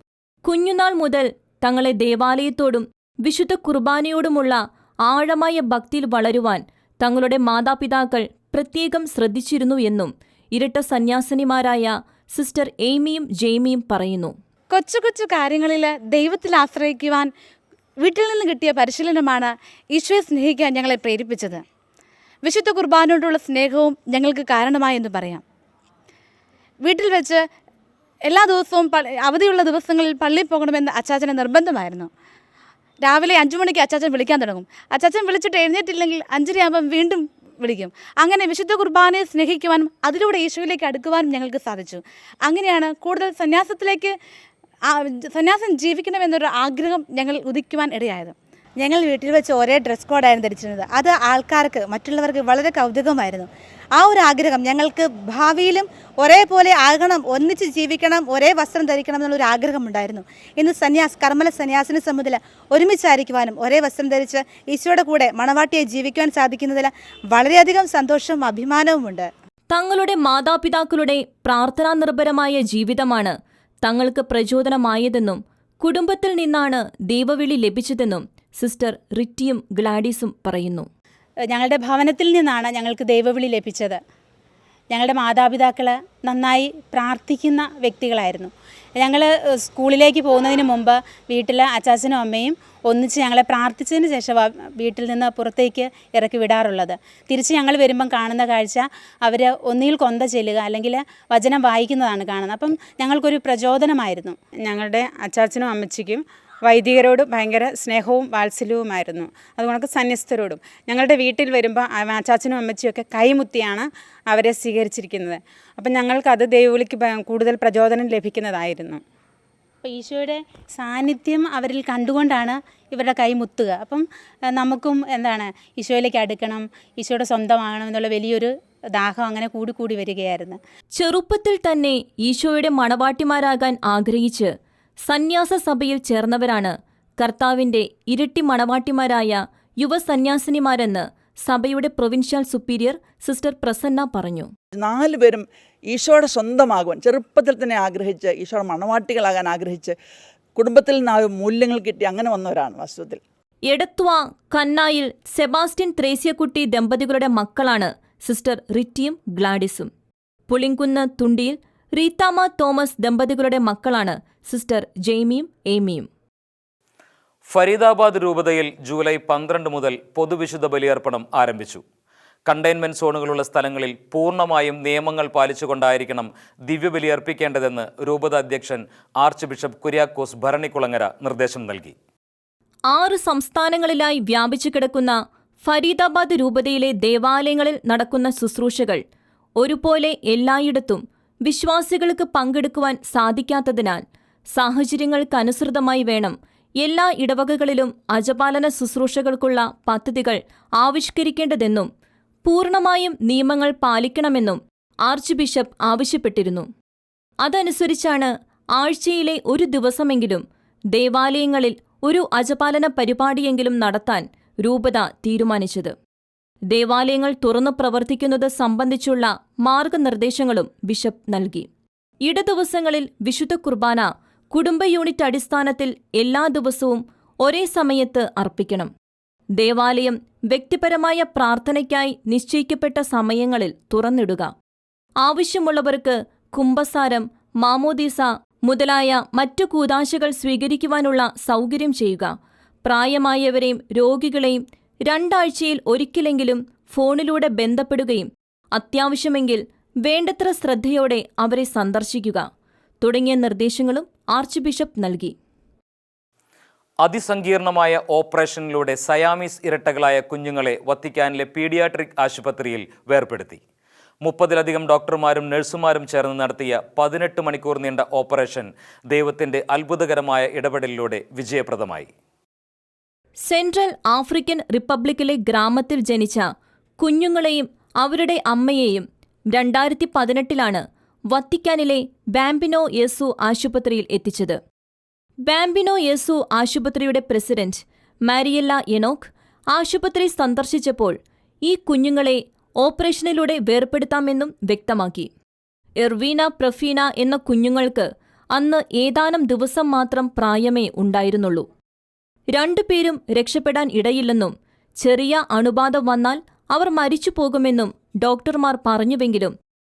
കുഞ്ഞുനാൾ മുതൽ തങ്ങളെ ദേവാലയത്തോടും വിശുദ്ധ കുർബാനയോടുമുള്ള ആഴമായ ഭക്തിയിൽ വളരുവാൻ തങ്ങളുടെ മാതാപിതാക്കൾ പ്രത്യേകം ശ്രദ്ധിച്ചിരുന്നു എന്നും ഇരട്ട സന്യാസിനിമാരായ സിസ്റ്റർ എയ്മിയും ജെയ്മിയും പറയുന്നു. കൊച്ചു കൊച്ചു കാര്യങ്ങളിൽ ദൈവത്തിൽ ആശ്രയിക്കുവാൻ വീട്ടിൽ നിന്ന് കിട്ടിയ പരിശീലനമാണ് ഈശോയെ സ്നേഹിക്കാൻ ഞങ്ങളെ പ്രേരിപ്പിച്ചത്. വിശുദ്ധ കുർബാനോടുള്ള സ്നേഹവും ഞങ്ങൾക്ക് കാരണമായെന്ന് പറയാം. വീട്ടിൽ വെച്ച് എല്ലാ ദിവസവും അവധിയുള്ള ദിവസങ്ങളിൽ പള്ളിയിൽ പോകണമെന്ന് അച്ചാച്ചന് നിർബന്ധമായിരുന്നു. രാവിലെ അഞ്ചു മണിക്ക് അച്ചാച്ചൻ വിളിക്കാൻ തുടങ്ങും. അച്ചാച്ചൻ വിളിച്ചിട്ട് എഴുന്നേറ്റില്ലെങ്കിൽ അഞ്ചരയാകുമ്പം വീണ്ടും വിളിക്കും. അങ്ങനെ വിശുദ്ധ കുർബാനയെ സ്നേഹിക്കുവാനും അതിലൂടെ ഈശോയിലേക്ക് അടുക്കുവാനും ഞങ്ങൾക്ക് സാധിച്ചു. അങ്ങനെയാണ് കൂടുതൽ സന്യാസത്തിലേക്ക് സന്യാസം ജീവിക്കണമെന്നൊരു ആഗ്രഹം ഞങ്ങൾ ഉദിക്കുവാൻ ഇടയായത്. ഞങ്ങൾ വീട്ടിൽ വെച്ച് ഒരേ ഡ്രസ് കോഡായിരുന്നു ധരിച്ചിരുന്നത്. അത് ആൾക്കാർക്ക് മറ്റുള്ളവർക്ക് വളരെ കൗതുകമായിരുന്നു. ആ ഒരു ആഗ്രഹം ഞങ്ങൾക്ക് ഭാവിയിലും ഒരേപോലെ ആകണം ഒന്നിച്ച് ജീവിക്കണം ഒരേ വസ്ത്രം ധരിക്കണം എന്നുള്ളൊരു ആഗ്രഹമുണ്ടായിരുന്നു. ഇന്ന് സന്യാസ് കർമ്മല സന്യാസിനി സംബന്ധിച്ച് ഒരുമിച്ചായിരിക്കുവാനും ഒരേ വസ്ത്രം ധരിച്ച് ഈശോയുടെ കൂടെ മണവാട്ടിയെ ജീവിക്കുവാൻ സാധിക്കുന്നതിൽ വളരെയധികം സന്തോഷവും അഭിമാനവുമുണ്ട്. തങ്ങളുടെ മാതാപിതാക്കളുടെ പ്രാർത്ഥനാ നിർഭരമായ ജീവിതമാണ് തങ്ങൾക്ക് പ്രചോദനമായതെന്നും കുടുംബത്തിൽ നിന്നാണ് ദൈവവിളി ലഭിച്ചതെന്നും സിസ്റ്റർ റിറ്റിയും ഗ്ലാഡീസും പറയുന്നു. ഞങ്ങളുടെ ഭവനത്തിൽ നിന്നാണ് ഞങ്ങൾക്ക് ദൈവവിളി ലഭിച്ചത്. ഞങ്ങളുടെ മാതാപിതാക്കൾ നന്നായി പ്രാർത്ഥിക്കുന്ന വ്യക്തികളായിരുന്നു. ഞങ്ങൾ സ്കൂളിലേക്ക് പോകുന്നതിന് മുമ്പ് വീട്ടിൽ അച്ചാച്ചനും അമ്മയും ഒന്നിച്ച് ഞങ്ങളെ പ്രാർത്ഥിച്ചതിന് ശേഷമാണ് വീട്ടിൽ നിന്ന് പുറത്തേക്ക് ഇറക്കി വിടാറുള്ളത്. തിരിച്ച് ഞങ്ങൾ വരുമ്പം കാണുന്ന കാഴ്ച അവർ ഒന്നിൽ കൊന്ത ചെല്ലുക അല്ലെങ്കിൽ വചനം വായിക്കുന്നതാണ് കാണുന്നത്. അപ്പം ഞങ്ങൾക്കൊരു പ്രചോദനമായിരുന്നു. ഞങ്ങളുടെ അച്ചാച്ചനും അമ്മച്ചിക്കും വൈദികരോട് ഭയങ്കര സ്നേഹവും വാത്സല്യവുമായിരുന്നു. അതുകൊണ്ട് സന്യസ്തരോടും. ഞങ്ങളുടെ വീട്ടിൽ വരുമ്പോൾ അച്ചാച്ചനും അമ്മച്ചിയൊക്കെ കൈമുത്തിയാണ് അവരെ സ്വീകരിച്ചിരിക്കുന്നത്. അപ്പം ഞങ്ങൾക്കത് ദൈവവിളിക്ക് കൂടുതൽ പ്രചോദനം ലഭിക്കുന്നതായിരുന്നു. അപ്പോൾ ഈശോയുടെ സാന്നിധ്യം അവരിൽ കണ്ടുകൊണ്ടാണ് ഇവരുടെ കൈ മുത്തുക. അപ്പം നമുക്കും എന്താണ് ഈശോയിലേക്ക് അടുക്കണം ഈശോയുടെ സ്വന്തമാകണം എന്നുള്ള വലിയൊരു ദാഹം അങ്ങനെ കൂടി കൂടി വരികയായിരുന്നു. ചെറുപ്പത്തിൽ തന്നെ ഈശോയുടെ മണവാട്ടിമാരാകാൻ ആഗ്രഹിച്ച് സന്യാസ സഭയിൽ ചേർന്നവരാണ്. കർത്താവിന്റെ ഇരട്ടി മണവാട്ടിമാരായ യുവസന്യാസിനിമാരെന്ന് സഭയുടെ പ്രൊവിൻഷ്യൽ സുപ്പീരിയർ സിസ്റ്റർ പ്രസന്ന പറഞ്ഞു. നാല് പേരും ഈശോയുടെ സ്വന്തമാകുവാൻ ചെറുപ്പത്തിൽ തന്നെ ആഗ്രഹിച്ച് ഈശോയുടെ മണവാട്ടികളാകാൻ ആഗ്രഹിച്ച് കുടുംബത്തിൽ നിന്ന് ആ മൂല്യങ്ങൾ കിട്ടി. അങ്ങനെ വന്നവരാണ് വാസ്തവത്തിൽ. എടത്വ കന്നായിൽ സെബാസ്റ്റ്യൻ ത്രേസ്യക്കുട്ടി ദമ്പതികളുടെ മക്കളാണ് സിസ്റ്റർ റിറ്റിയും ഗ്ലാഡിസും. പുളിങ്കുന്ന് തുണ്ടിയിൽ റീത്താമ തോമസ് ദമ്പതികളുടെ മക്കളാണ് സിസ്റ്റർ ജെയ്മിയും ഏമിയും. ഫരീദാബാദ് രൂപതയിൽ ജൂലൈ പന്ത്രണ്ട് മുതൽ പൊതുവിശുദ്ധ ബലിയർപ്പണം ആരംഭിച്ചു. കണ്ടെയ്ൻമെന്റ് സോണുകളുള്ള സ്ഥലങ്ങളിൽ പൂർണമായും നിയമങ്ങൾ പാലിച്ചുകൊണ്ടായിരിക്കണം ദിവ്യബലി അർപ്പിക്കേണ്ടതെന്ന് രൂപത അധ്യക്ഷൻ ആർച്ച് ബിഷപ്പ് കുര്യാക്കോസ് ഭരണിക്കുളങ്ങര നിർദ്ദേശം നൽകി. ആറ് സംസ്ഥാനങ്ങളിലായി വ്യാപിച്ചു കിടക്കുന്ന ഫരീദാബാദ് രൂപതയിലെ ദേവാലയങ്ങളിൽ നടക്കുന്ന ശുശ്രൂഷകൾ ഒരുപോലെ എല്ലായിടത്തും വിശ്വാസികൾക്ക് പങ്കെടുക്കുവാൻ സാധിക്കാത്തതിനാൽ സാഹചര്യങ്ങൾക്കനുസൃതമായി വേണം എല്ലാ ഇടവകകളിലും അജപാലന ശുശ്രൂഷകൾക്കുള്ള പദ്ധതികൾ ആവിഷ്കരിക്കേണ്ടതെന്നും പൂർണമായും നിയമങ്ങൾ പാലിക്കണമെന്നും ആർച്ച് ബിഷപ്പ് ആവശ്യപ്പെട്ടിരുന്നു. അതനുസരിച്ചാണ് ആഴ്ചയിലെ ഒരു ദിവസമെങ്കിലും ദേവാലയങ്ങളിൽ ഒരു അജപാലന പരിപാടിയെങ്കിലും നടത്താൻ രൂപത തീരുമാനിച്ചത്. ദേവാലയങ്ങൾ തുറന്നു പ്രവർത്തിക്കുന്നത് സംബന്ധിച്ചുള്ള മാർഗനിർദ്ദേശങ്ങളും ബിഷപ്പ് നൽകി. ഇടദിവസങ്ങളിൽ വിശുദ്ധ കുർബാന കുടുംബ യൂണിറ്റ് അടിസ്ഥാനത്തിൽ എല്ലാ ദിവസവും ഒരേ സമയത്ത് അർപ്പിക്കണം. ദേവാലയം വ്യക്തിപരമായ പ്രാർത്ഥനയ്ക്കായി നിശ്ചയിക്കപ്പെട്ട സമയങ്ങളിൽ തുറന്നിടുക. ആവശ്യമുള്ളവർക്ക് കുംഭസാരം മാമോദീസ മുതലായ മറ്റു കൂതാശകൾ സ്വീകരിക്കുവാനുള്ള സൗകര്യം ചെയ്യുക. പ്രായമായവരെയും രോഗികളെയും രണ്ടാഴ്ചയിൽ ഒരിക്കലെങ്കിലും ഫോണിലൂടെ ബന്ധപ്പെടുകയും അത്യാവശ്യമെങ്കിൽ വേണ്ടത്ര ശ്രദ്ധയോടെ അവരെ സന്ദർശിക്കുക. തുടങ്ങിയ നിർദ്ദേശങ്ങളും ആർച്ച് ബിഷപ്പ് നൽകി. അതിസങ്കീർണമായ ഓപ്പറേഷനിലൂടെ സയാമീസ് ഇരട്ടകളായ കുഞ്ഞുങ്ങളെ വത്തിക്കാനിലെ പീഡിയാട്രിക് ആശുപത്രിയിൽ വേർപെടുത്തി. മുപ്പതിലധികം ഡോക്ടർമാരും നഴ്സുമാരും ചേർന്ന് നടത്തിയ പതിനെട്ട് മണിക്കൂർ നീണ്ട ഓപ്പറേഷൻ ദൈവത്തിന്റെ അത്ഭുതകരമായ ഇടപെടലിലൂടെ വിജയപ്രദമായി. സെൻട്രൽ ആഫ്രിക്കൻ റിപ്പബ്ലിക്കിലെ ഗ്രാമത്തിൽ ജനിച്ച കുഞ്ഞുങ്ങളെയും അവരുടെ അമ്മയെയും രണ്ടായിരത്തി പതിനെട്ടിലാണ് വത്തിക്കാനിലെ ബാംബിനോ യേസു ആശുപത്രിയിൽ എത്തിച്ചത്. ബാംബിനോ യേസു ആശുപത്രിയുടെ പ്രസിഡന്റ് മാരിയല്ല എനോക്ക് ആശുപത്രി സന്ദർശിച്ചപ്പോൾ ഈ കുഞ്ഞുങ്ങളെ ഓപ്പറേഷനിലൂടെ വേർപെടുത്താമെന്നും വ്യക്തമാക്കി. എർവീന പ്രഫീന എന്ന കുഞ്ഞുങ്ങൾക്ക് അന്ന് ഏതാനും ദിവസം മാത്രം പ്രായമേ ഉണ്ടായിരുന്നുള്ളൂ. രണ്ടുപേരും രക്ഷപ്പെടാൻ ഇടയില്ലെന്നും ചെറിയ അണുബാധ വന്നാൽ അവർ മരിച്ചു പോകുമെന്നും ഡോക്ടർമാർ പറഞ്ഞുവെങ്കിലും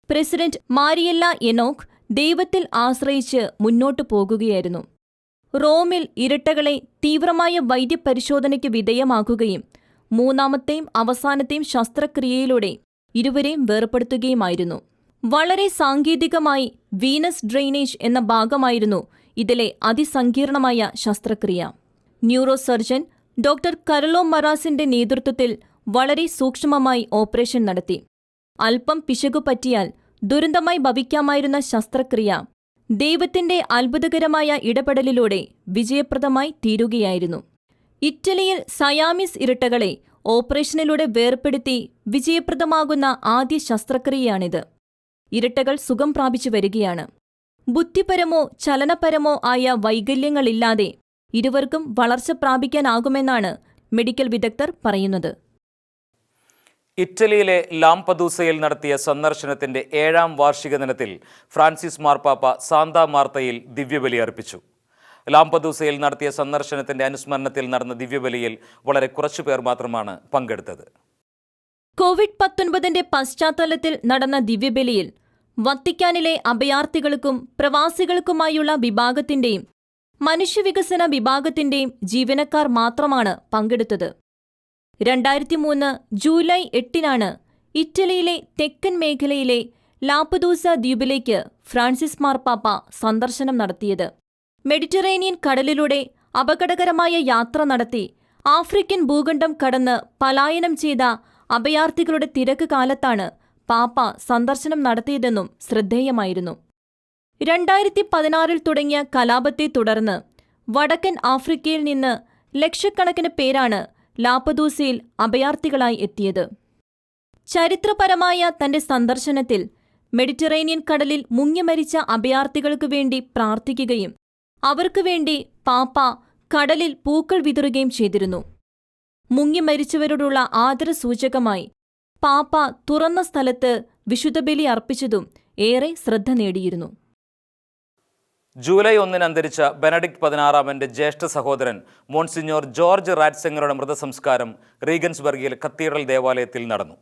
പ്രസിഡന്റ് മാരിയല്ല എനോക്ക് ദൈവത്തിൽ ആശ്രയിച്ച് മുന്നോട്ടു പോകുകയായിരുന്നു. റോമിൽ ഇരട്ടകളെ തീവ്രമായ വൈദ്യപരിശോധനയ്ക്ക് വിധേയമാക്കുകയും മൂന്നാമത്തെയും അവസാനത്തെയും ശസ്ത്രക്രിയയിലൂടെ ഇരുവരെയും വേർപ്പെടുത്തുകയുമായിരുന്നു വളരെ സാങ്കേതികമായി വീനസ് ഡ്രെയിനേജ് എന്ന ഭാഗമായിരുന്നു ഇതിലെ അതിസങ്കീർണമായ ശസ്ത്രക്രിയ. ന്യൂറോ സർജൻ ഡോക്ടർ കരളോ മറാസിന്റെ നേതൃത്വത്തിൽ വളരെ സൂക്ഷ്മമായി ഓപ്പറേഷൻ നടത്തി. അല്പം പിശകു പറ്റിയാൽ ദുരന്തമായി ഭവിക്കാമായിരുന്ന ശസ്ത്രക്രിയ ദൈവത്തിന്റെ അത്ഭുതകരമായ ഇടപെടലിലൂടെ വിജയപ്രദമായി തീരുകയായിരുന്നു. ഇറ്റലിയിൽ സയാമിസ് ഇരട്ടകളെ ഓപ്പറേഷനിലൂടെ വേർപ്പെടുത്തി വിജയപ്രദമാകുന്ന ആദ്യ ശസ്ത്രക്രിയയാണിത്. ഇരട്ടകൾ സുഖം പ്രാപിച്ചു വരികയാണ്. ബുദ്ധിപരമോ ചലനപരമോ ആയ വൈകല്യങ്ങളില്ലാതെ ഇരുവർക്കും വളർച്ച പ്രാപിക്കാനാകുമെന്നാണ് മെഡിക്കൽ വിദഗ്ധർ പറയുന്നത്. ഇറ്റലിയിലെ ലാംപദൂസയിൽ നടത്തിയ സന്ദർശനത്തിന്റെ ഏഴാം വാർഷിക ദിനത്തിൽ ഫ്രാൻസിസ് മാർപ്പാപ്പ സാന്താ മാർത്തയിൽ ദിവ്യബലി അർപ്പിച്ചു. ലാംപദൂസയിൽ നടത്തിയ സന്ദർശനത്തിന്റെ അനുസ്മരണത്തിൽ നടന്ന ദിവ്യബലിയിൽ വളരെ കുറച്ചു പേർ മാത്രമാണ് പങ്കെടുത്തത്. കോവിഡ് പത്തൊൻപതിന്റെ പശ്ചാത്തലത്തിൽ നടന്ന ദിവ്യബലിയിൽ വത്തിക്കാനിലെ അഭയാർത്ഥികൾക്കും പ്രവാസികൾക്കുമായുള്ള വിഭാഗത്തിന്റെയും മനുഷ്യവികസന വിഭാഗത്തിന്റെയും ജീവനക്കാർ മാത്രമാണ് പങ്കെടുത്തത്. രണ്ടായിരത്തി മൂന്ന് ജൂലൈ എട്ടിനാണ് ഇറ്റലിയിലെ തെക്കൻ മേഖലയിലെ ലാപ്പദൂസ ദ്വീപിലേക്ക് ഫ്രാൻസിസ് മാർപ്പാപ്പ സന്ദർശനം നടത്തിയത്. മെഡിറ്ററേനിയൻ കടലിലൂടെ അപകടകരമായ യാത്ര നടത്തി ആഫ്രിക്കൻ ഭൂഖണ്ഡം കടന്ന് പലായനം ചെയ്ത അഭയാർത്ഥികളുടെ തിരക്ക് കാലത്താണ് പാപ്പ സന്ദർശനം നടത്തിയതെന്നും ശ്രദ്ധേയമായിരുന്നു. രണ്ടായിരത്തി പതിനാറിൽ തുടങ്ങിയ കലാപത്തെ തുടർന്ന് വടക്കൻ ആഫ്രിക്കയിൽ നിന്ന് ലക്ഷക്കണക്കിന് പേരാണ് ലാപ്പദൂസയിൽ അഭയാർത്ഥികളായി എത്തിയത്. ചരിത്രപരമായ തന്റെ സന്ദർശനത്തിൽ മെഡിറ്ററേനിയൻ കടലിൽ മുങ്ങിമരിച്ച അഭയാർത്ഥികൾക്കു വേണ്ടി പ്രാർത്ഥിക്കുകയും അവർക്കു വേണ്ടി പാപ്പ കടലിൽ പൂക്കൾ വിതറുകയും ചെയ്തിരുന്നു. മുങ്ങിമരിച്ചവരോടുള്ള ആദരസൂചകമായി പാപ്പ തുറന്ന സ്ഥലത്ത് വിശുദ്ധബലി അർപ്പിച്ചതും ഏറെ ശ്രദ്ധ നേടിയിരുന്നു. ജൂലൈ ഒന്നിന് അന്തരിച്ച ബെനഡിക്ട് പതിനാറാമന്റെ ജ്യേഷ്ഠ സഹോദരൻ മോൺസിഞ്ഞോർ ജോർജ് റാറ്റ്സിംഗറുടെ മൃതസംസ്കാരം റീഗൻസ്ബർഗിൽ കത്തീഡ്രൽ ദേവാലയത്തിൽ നടന്നു.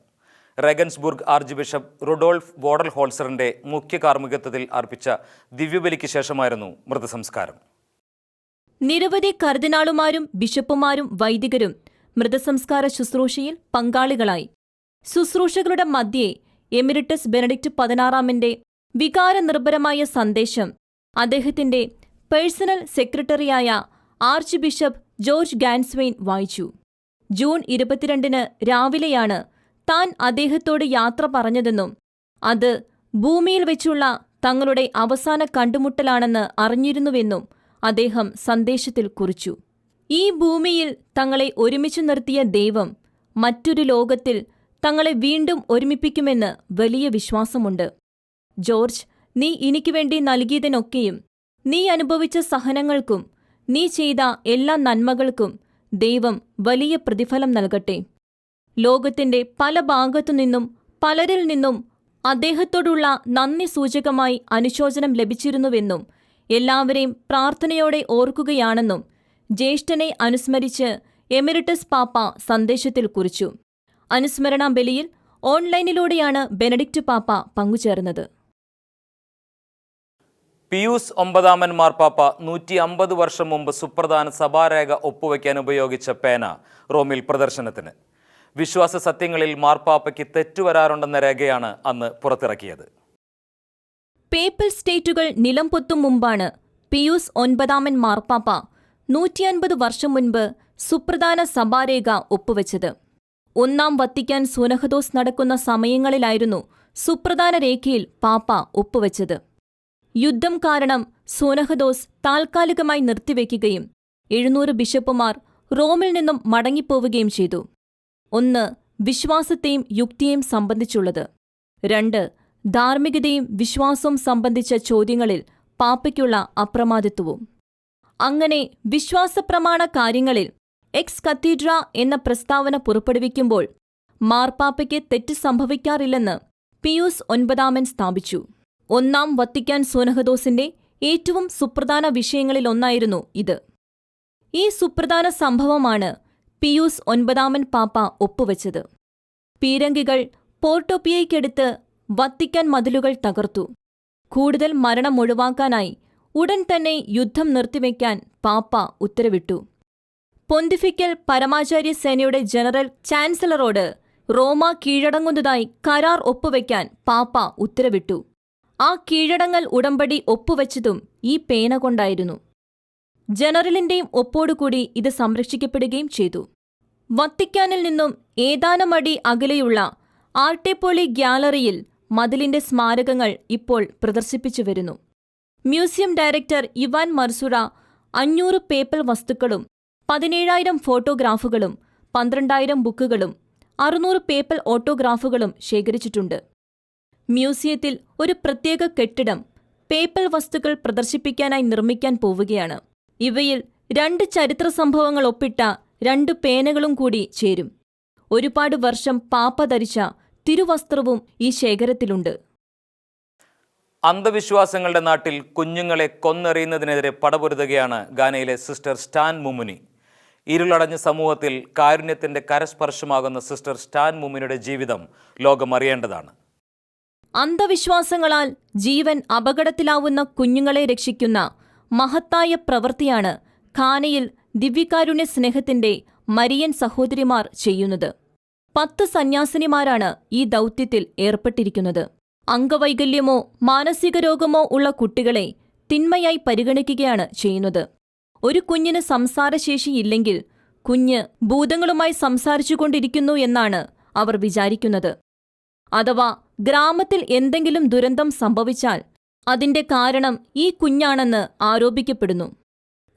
റെഗൻസ്ബുർഗ് ആർച്ച് ബിഷപ്പ് റുഡോൾഫ് വോഡൽ ഹോൾസറിന്റെ മുഖ്യ കാർമ്മികത്വത്തിൽ അർപ്പിച്ച ദിവ്യബലിക്ക് ശേഷമായിരുന്നു മൃതസംസ്കാരം. നിരവധി കർദിനാളുമാരും ബിഷപ്പുമാരും വൈദികരും മൃതസംസ്കാര ശുശ്രൂഷയിൽ പങ്കാളികളായി. ശുശ്രൂഷകളുടെ മധ്യേ എമിരിറ്റസ് ബെനഡിക്റ്റ് പതിനാറാമിന്റെ വികാരനിർഭരമായ സന്ദേശം അദ്ദേഹത്തിന്റെ പേഴ്സണൽ സെക്രട്ടറിയായ ആർച്ച് ബിഷപ്പ് ജോർജ് ഗാൻസ്വെയിൻ വായിച്ചു. ജൂൺ ഇരുപത്തിരണ്ടിന് രാവിലെയാണ് താൻ അദ്ദേഹത്തോട് യാത്ര പറഞ്ഞതെന്നും അത് ഭൂമിയിൽ വെച്ചുള്ള തങ്ങളുടെ അവസാന കണ്ടുമുട്ടലാണെന്ന് അറിഞ്ഞിരുന്നുവെന്നും അദ്ദേഹം സന്ദേശത്തിൽ കുറിച്ചു. ഈ ഭൂമിയിൽ തങ്ങളെ ഒരുമിച്ചു നിർത്തിയ ദൈവം മറ്റൊരു ലോകത്തിൽ തങ്ങളെ വീണ്ടും ഒരുമിപ്പിക്കുമെന്ന് വലിയ വിശ്വാസമുണ്ട്. ജോർജ് നീ എനിക്ക് വേണ്ടി നൽകിയതിനൊക്കെയും നീ അനുഭവിച്ച സഹനങ്ങൾക്കും നീ ചെയ്ത എല്ലാ നന്മകൾക്കും ദൈവം വലിയ പ്രതിഫലം നൽകട്ടെ. ലോകത്തിന്റെ പല ഭാഗത്തുനിന്നും പലരിൽ നിന്നും അദ്ദേഹത്തോടുള്ള നന്ദി സൂചകമായി അനുശോചനം ലഭിച്ചിരുന്നുവെന്നും എല്ലാവരെയും പ്രാർത്ഥനയോടെ ഓർക്കുകയാണെന്നും ജ്യേഷ്ഠനെ അനുസ്മരിച്ച് എമിറിറ്റസ് പാപ്പ സന്ദേശത്തിൽ കുറിച്ചു. അനുസ്മരണ ബലിയിൽ ഓൺലൈനിലൂടെയാണ് ബെനഡിക്റ്റ് പാപ്പ പങ്കുചേർന്നത്. പിയൂസ് ഒമ്പതാമൻ മാർപ്പാപ്പ നൂറ്റി അമ്പത് വർഷം മുമ്പ് സുപ്രധാന സഭാരേഖ ഒപ്പുവയ്ക്കാൻ ഉപയോഗിച്ച പേന റോമിൽ പ്രദർശനത്തിന്. വിശ്വാസ സത്യങ്ങളിൽ മാർപ്പാപ്പയ്ക്ക് തെറ്റുവരാറുണ്ടെന്ന രേഖയാണ് അന്ന് പുറത്തിറക്കിയത്. പേപ്പൽ സ്റ്റേറ്റുകൾ നിലംപൊത്തും മുമ്പാണ് പിയൂസ് ഒൻപതാമൻ മാർപ്പാപ്പ നൂറ്റിയൻപത് വർഷം മുൻപ് സുപ്രധാന സഭാരേഖ ഒപ്പുവെച്ചത്. ഒന്നാം വത്തിക്കാൻ സുനഹദോസ് നടക്കുന്ന സമയങ്ങളിലായിരുന്നു സുപ്രധാന രേഖയിൽ പാപ്പ ഒപ്പുവെച്ചത്. യുദ്ധം കാരണം സോനഹദോസ് താൽക്കാലികമായി നിർത്തിവെക്കുകയും എഴുന്നൂറ് ബിഷപ്പുമാർ റോമിൽ നിന്നും മടങ്ങിപ്പോവുകയും ചെയ്തു. ഒന്ന് വിശ്വാസത്തെയും യുക്തിയെയും സംബന്ധിച്ചുള്ളത്. രണ്ട് ധാർമ്മികതയും വിശ്വാസവും സംബന്ധിച്ച ചോദ്യങ്ങളിൽ പാപ്പയ്ക്കുള്ള അപ്രമാദിത്വവും. അങ്ങനെ വിശ്വാസപ്രമാണ കാര്യങ്ങളിൽ എക്സ് കത്തീഡ്ര എന്ന പ്രസ്താവന പുറപ്പെടുവിക്കുമ്പോൾ മാർപ്പാപ്പയ്ക്ക് തെറ്റ് സംഭവിക്കാറില്ലെന്ന് പിയൂസ് ഒൻപതാമൻ സ്ഥാപിച്ചു. ഒന്നാം വത്തിക്കാൻ സോനഹദോസിന്റെ ഏറ്റവും സുപ്രധാന വിഷയങ്ങളിലൊന്നായിരുന്നു ഇത്. ഈ സുപ്രധാന സംഭവമാണ് പിയൂസ് ഒൻപതാമൻ പാപ്പ ഒപ്പുവെച്ചത്. പീരങ്കികൾ പോർട്ടോപ്പിയയ്ക്കടുത്ത് വത്തിക്കാൻ മതിലുകൾ തകർത്തു. കൂടുതൽ മരണം ഒഴിവാക്കാനായി ഉടൻ തന്നെ യുദ്ധം നിർത്തിവെക്കാൻ പാപ്പ ഉത്തരവിട്ടു. പൊന്തിഫിക്കൽ പരമാചാര്യ സേനയുടെ ജനറൽ ചാൻസലറോട് റോമ കീഴടങ്ങുന്നതായി കരാർ ഒപ്പുവെക്കാൻ പാപ്പ ഉത്തരവിട്ടു. ആ കീഴടങ്ങൽ ഉടമ്പടി ഒപ്പുവെച്ചതും ഈ പേന കൊണ്ടായിരുന്നു. ജനറലിന്റെയും ഒപ്പോടുകൂടി ഇത് സംരക്ഷിക്കപ്പെടുകയും ചെയ്തു. വത്തിക്കാനിൽ നിന്നും ഏതാനും അടി അകലെയുള്ള ആർട്ടേപ്പോളി ഗ്യാലറിയിൽ മതിലിന്റെ സ്മാരകങ്ങൾ ഇപ്പോൾ പ്രദർശിപ്പിച്ചു വരുന്നു. മ്യൂസിയം ഡയറക്ടർ ഇവാൻ മർസുറ അഞ്ഞൂറ് പേപ്പൽ വസ്തുക്കളും പതിനേഴായിരം ഫോട്ടോഗ്രാഫുകളും പന്ത്രണ്ടായിരം ബുക്കുകളും അറുന്നൂറ് പേപ്പൽ ഓട്ടോഗ്രാഫുകളും ശേഖരിച്ചിട്ടുണ്ട്. മ്യൂസിയത്തിൽ ഒരു പ്രത്യേക കെട്ടിടം പേപ്പൽ വസ്തുക്കൾ പ്രദർശിപ്പിക്കാനായി നിർമ്മിക്കാൻ പോവുകയാണ്. ഇവയിൽ രണ്ട് ചരിത്ര സംഭവങ്ങൾ ഒപ്പിട്ട രണ്ട് പേനകളും കൂടി ചേരും. ഒരുപാട് വർഷം പാപ്പ ധരിച്ച തിരുവസ്ത്രവും ഈ ശേഖരത്തിലുണ്ട്. അന്ധവിശ്വാസങ്ങളുടെ നാട്ടിൽ കുഞ്ഞുങ്ങളെ കൊന്നെറിയുന്നതിനെതിരെ പടപൊരുതുകയാണ് ഗാനയിലെ സിസ്റ്റർ സ്റ്റാൻ മുമുനി. ഇരുളടഞ്ഞ സമൂഹത്തിൽ കാരുണ്യത്തിന്റെ കരസ്പർശമാകുന്ന സിസ്റ്റർ സ്റ്റാൻ മുമുനിയുടെ ജീവിതം ലോകം അറിയേണ്ടതാണ് അന്ധവിശ്വാസങ്ങളാൽ ജീവൻ അപകടത്തിലാവുന്ന കുഞ്ഞുങ്ങളെ രക്ഷിക്കുന്ന മഹത്തായ പ്രവൃത്തിയാണ് ഖാനയിൽ ദിവ്യകാരുണ്യ സ്നേഹത്തിന്റെ മരിയൻ സഹോദരിമാർ ചെയ്യുന്നത്. പത്ത് സന്യാസിനിമാരാണ് ഈ ദൗത്യത്തിൽ ഏർപ്പെട്ടിരിക്കുന്നത്. അംഗവൈകല്യമോ മാനസിക രോഗമോ ഉള്ള കുട്ടികളെ തിന്മയായി പരിഗണിക്കുകയാണ് ചെയ്യുന്നത്. ഒരു കുഞ്ഞിന് സംസാരശേഷിയില്ലെങ്കിൽ കുഞ്ഞ് ഭൂതങ്ങളുമായി സംസാരിച്ചുകൊണ്ടിരിക്കുന്നു എന്നാണ് അവർ വിചാരിക്കുന്നത്. അഥവാ ഗ്രാമത്തിൽ എന്തെങ്കിലും ദുരന്തം സംഭവിച്ചാൽ അതിന്റെ കാരണം ഈ കുഞ്ഞാണെന്ന് ആരോപിക്കപ്പെടുന്നു.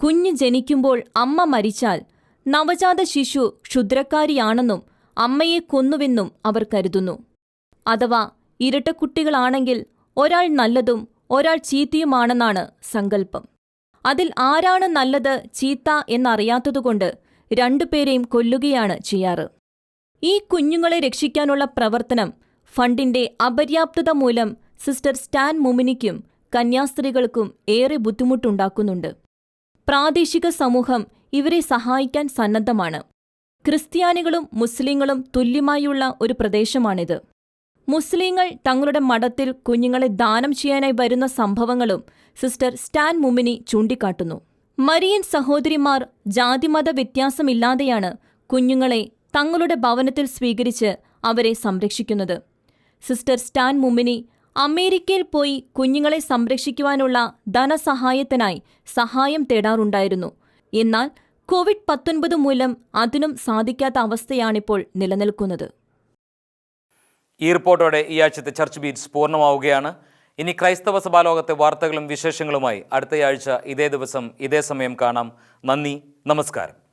കുഞ്ഞ് ജനിക്കുമ്പോൾ അമ്മ മരിച്ചാൽ നവജാത ശിശു ക്ഷുദ്രക്കാരിയാണെന്നും അമ്മയെ കൊന്നുവെന്നും അവർ കരുതുന്നു. അഥവാ ഇരട്ടക്കുട്ടികളാണെങ്കിൽ ഒരാൾ നല്ലതും ഒരാൾ ചീത്തയുമാണെന്നാണ് സങ്കല്പം. അതിൽ ആരാണ് നല്ലത് ചീത്ത എന്നറിയാത്തതുകൊണ്ട് രണ്ടുപേരെയും കൊല്ലുകയാണ് ചെയ്യാറ്. ഈ കുഞ്ഞുങ്ങളെ രക്ഷിക്കാനുള്ള പ്രവർത്തനം ഫണ്ടിന്റെ അപര്യാപ്തത മൂലം സിസ്റ്റർ സ്റ്റാൻ മുമിനിക്കും കന്യാസ്ത്രീകൾക്കും ഏറെ ബുദ്ധിമുട്ടുണ്ടാക്കുന്നുണ്ട്. പ്രാദേശിക സമൂഹം ഇവരെ സഹായിക്കാൻ സന്നദ്ധമാണ്. ക്രിസ്ത്യാനികളും മുസ്ലിങ്ങളും തുല്യമായുള്ള ഒരു പ്രദേശമാണിത്. മുസ്ലിങ്ങൾ തങ്ങളുടെ മഠത്തിൽ കുഞ്ഞുങ്ങളെ ദാനം ചെയ്യാനായി വരുന്ന സംഭവങ്ങളും സിസ്റ്റർ സ്റ്റാൻ മുമിനി ചൂണ്ടിക്കാട്ടുന്നു. മരിയൻ സഹോദരിമാർ ജാതിമത വ്യത്യാസമില്ലാതെയാണ് കുഞ്ഞുങ്ങളെ തങ്ങളുടെ ഭവനത്തിൽ സ്വീകരിച്ച് അവരെ സംരക്ഷിക്കുന്നത്. സിസ്റ്റർ സ്റ്റാൻ മുമ്മിനി അമേരിക്കയിൽ പോയി കുഞ്ഞുങ്ങളെ സംരക്ഷിക്കുവാനുള്ള ധനസഹായത്തിനായി സഹായം തേടാറുണ്ടായിരുന്നു. എന്നാൽ കോവിഡ് പത്തൊൻപത് മൂലം അതിനും സാധിക്കാത്ത അവസ്ഥയാണിപ്പോൾ നിലനിൽക്കുന്നത്. ഈ റിപ്പോർട്ടോടെ ഈ ആഴ്ചത്തെ ചർച്ച് ബീറ്റ്സ് പൂർണമാവുകയാണ്. ഇനി ക്രൈസ്തവ സഭാലോകത്തെ വാർത്തകളും വിശേഷങ്ങളുമായി അടുത്തയാഴ്ച ഇതേ ദിവസം ഇതേ സമയം കാണാം. നന്ദി നമസ്കാരം.